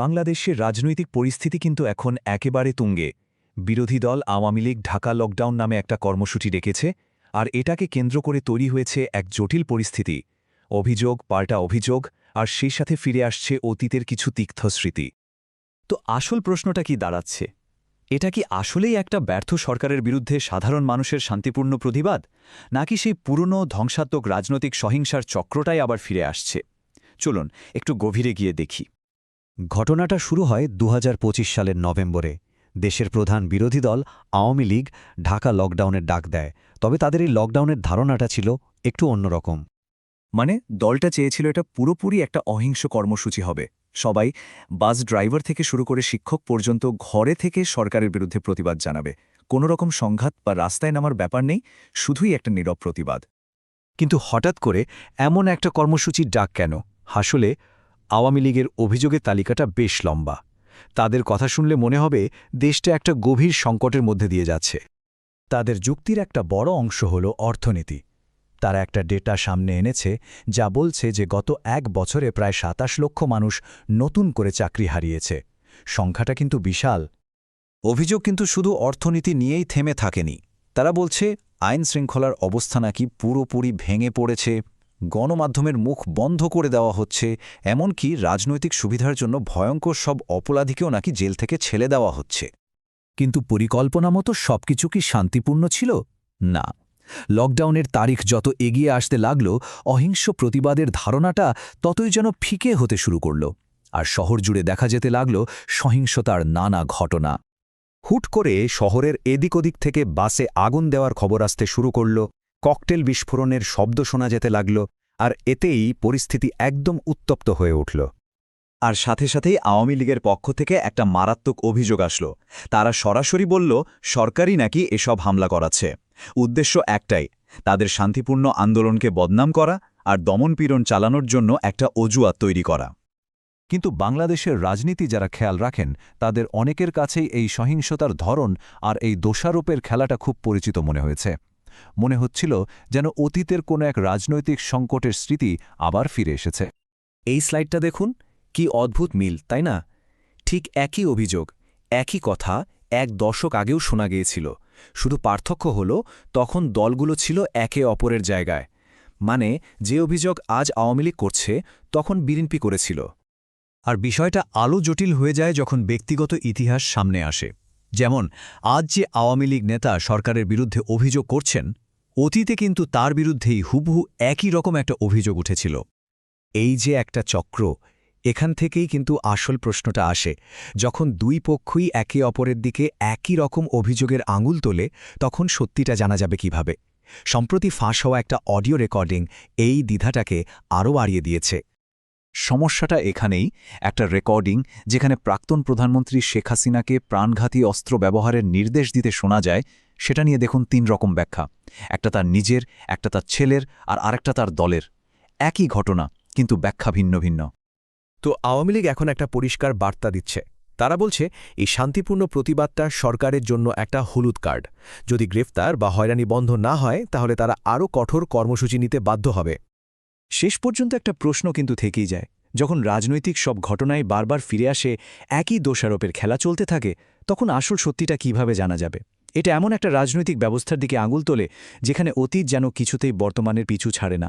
বাংলাদেশের রাজনৈতিক পরিস্থিতি কিন্তু এখন একেবারে তুঙ্গে। বিরোধী দল আওয়ামী লীগ ঢাকা লকডাউন নামে একটা কর্মসূচি ডেকেছে, আর এটাকে কেন্দ্র করে তৈরি হয়েছে এক জটিল পরিস্থিতি। অভিযোগ পাল্টা অভিযোগ, আর সেই সাথে ফিরে আসছে অতীতের কিছু তিক্ত স্মৃতি। তো আসল প্রশ্নটা কি দাঁড়াচ্ছে? এটা কি আসলেই একটা ব্যর্থ সরকারের বিরুদ্ধে সাধারণ মানুষের শান্তিপূর্ণ প্রতিবাদ? নাকি সেই পুরনো ধ্বংসাত্মক রাজনৈতিক সহিংসার চক্রটাই আবার ফিরে আসছে? চলুন, একটু গভীরে গিয়ে দেখি। ঘটনাটা শুরু হয় দু হাজার পঁচিশ সালের নভেম্বরে। দেশের প্রধান বিরোধী দল আওয়ামী লীগ ঢাকা লকডাউনের ডাক দেয় তবে তাদের এই লকডাউনের ধারণাটা ছিল একটু অন্যরকম। মানে দলটা চেয়েছিল এটা পুরোপুরি একটা অহিংস কর্মসূচি হবে। সবাই বাস ড্রাইভার থেকে শুরু করে শিক্ষক পর্যন্ত ঘরে থেকে সরকারের বিরুদ্ধে প্রতিবাদ জানাবে। কোনো রকম সংঘাত বা রাস্তায় নামার ব্যাপার নেই শুধুই একটা নীরব প্রতিবাদ। কিন্তু হঠাৎ করে এমন একটা কর্মসূচির ডাক কেন? আসলে আওয়ামী লীগের অভিযোগের তালিকাটা বেশ লম্বা। তাদের কথা শুনলে মনে হবে দেশটা একটা গভীর সংকটের মধ্যে দিয়ে যাচ্ছে। তাদের যুক্তির একটা বড় অংশ হল অর্থনীতি। তারা একটা ডেটা সামনে এনেছে যা বলছে যে গত এক বছরে প্রায় সাতাশ লক্ষ মানুষ নতুন করে চাকরি হারিয়েছে। সংখ্যাটা কিন্তু বিশাল। অভিযোগ কিন্তু শুধু অর্থনীতি নিয়েই থেমে থাকেনি। তারা বলছে আইন শৃঙ্খলার অবস্থা নাকি পুরোপুরি ভেঙে পড়েছে। গণমাধ্যমের মুখ বন্ধ করে দেওয়া হচ্ছে, এমনকি রাজনৈতিক সুবিধার জন্য ভয়ঙ্কর সব অপরাধীকেও নাকি জেল থেকে ছেলে দেওয়া হচ্ছে। কিন্তু পরিকল্পনা মতো সবকিছু কি শান্তিপূর্ণ ছিল? না। লকডাউনের তারিখ যত এগিয়ে আসতে লাগল, অহিংস প্রতিবাদের ধারণাটা ততই যেন ফিকে হতে শুরু করল, আর শহর জুড়ে দেখা যেতে লাগল সহিংসতার নানা ঘটনা। হুট করে শহরের এদিক ওদিক থেকে বাসে আগুন দেওয়ার খবর আসতে শুরু করল ককটেল বিস্ফোরণের শব্দ শোনা যেতে লাগল, আর এতেই পরিস্থিতি একদম উত্তপ্ত হয়ে উঠল। আর সাথে সাথেই আওয়ামী লীগের পক্ষ থেকে একটা মারাত্মক অভিযোগ আসলো। তারা সরাসরি বলল, সরকারই নাকি এসব হামলা করাচ্ছে। উদ্দেশ্য একটাই, তাদের শান্তিপূর্ণ আন্দোলনকে বদনাম করা আর দমনপীড়ন চালানোর জন্য একটা অজুয়াত তৈরি করা। কিন্তু বাংলাদেশের রাজনীতি যারা খেয়াল রাখেন, তাদের অনেকের কাছেই এই সহিংসতার ধরন আর এই দোষারোপের খেলাটা খুব পরিচিত মনে হয়েছে। মনে হচ্ছিল যেন অতীতের কোনো এক রাজনৈতিক সংকটের স্মৃতি আবার ফিরে এসেছে। এই স্লাইডটা দেখুন, কি অদ্ভুত মিল, তাই না? ঠিক একই অভিযোগ, একই কথা এক দশক আগেও শোনা গিয়েছিল। শুধু পার্থক্য হল, তখন দলগুলো ছিল একে অপরের জায়গায়। মানে যে অভিযোগ আজ আওয়ামী লীগ করছে, তখন বিএনপি করেছিল। আর বিষয়টা আলো জটিল হয়ে যায় যখন ব্যক্তিগত ইতিহাস সামনে আসে। যেমন, আজ যে আওয়ামী লীগ নেতা সরকারের বিরুদ্ধে অভিযোগ করছেন, অতীতে কিন্তু তার বিরুদ্ধেই হুবহু একই রকম একটা অভিযোগ উঠেছিল। এই যে একটা চক্র, এখান থেকেই কিন্তু আসল প্রশ্নটা আসে। যখন দুই পক্ষই একে অপরের দিকে একই রকম অভিযোগের আঙুল তোলে, তখন সত্যিটা জানা যাবে কীভাবে? সম্প্রতি ফাঁস হওয়া একটা অডিও রেকর্ডিং এই দ্বিধাটাকে আরও বাড়িয়ে দিয়েছে। সমস্যাটা এখানেই, একটা রেকর্ডিং যেখানে প্রাক্তন প্রধানমন্ত্রী শেখ হাসিনাকে প্রাণঘাতী অস্ত্র ব্যবহারের নির্দেশ দিতে শোনা যায়, সেটা নিয়ে দেখুন তিন রকম ব্যাখ্যা। একটা তার নিজের, একটা তার ছেলের, আর আরেকটা তার দলের। একই ঘটনা, কিন্তু ব্যাখ্যা ভিন্ন ভিন্ন। তো আওয়ামী লীগ এখন একটা পরিষ্কার বার্তা দিচ্ছে। তারা বলছে, এই শান্তিপূর্ণ প্রতিবাদটা সরকারের জন্য একটা হলুদ কার্ড। যদি গ্রেফতার বা হয়রানি বন্ধ না হয়, তাহলে তারা আরও কঠোর কর্মসূচি নিতে বাধ্য হবে। শেষ পর্যন্ত একটা প্রশ্ন কিন্তু থেকেই যায়। যখন রাজনৈতিক সব ঘটনায় বারবার ফিরে আসে একই দোষারোপের খেলা চলতে থাকে, তখন আসল সত্যিটা কীভাবে জানা যাবে? এটা এমন একটা রাজনৈতিক ব্যবস্থার দিকে আঙুল তোলে, যেখানে অতীত যেন কিছুতেই বর্তমানের পিছু ছাড়ে না।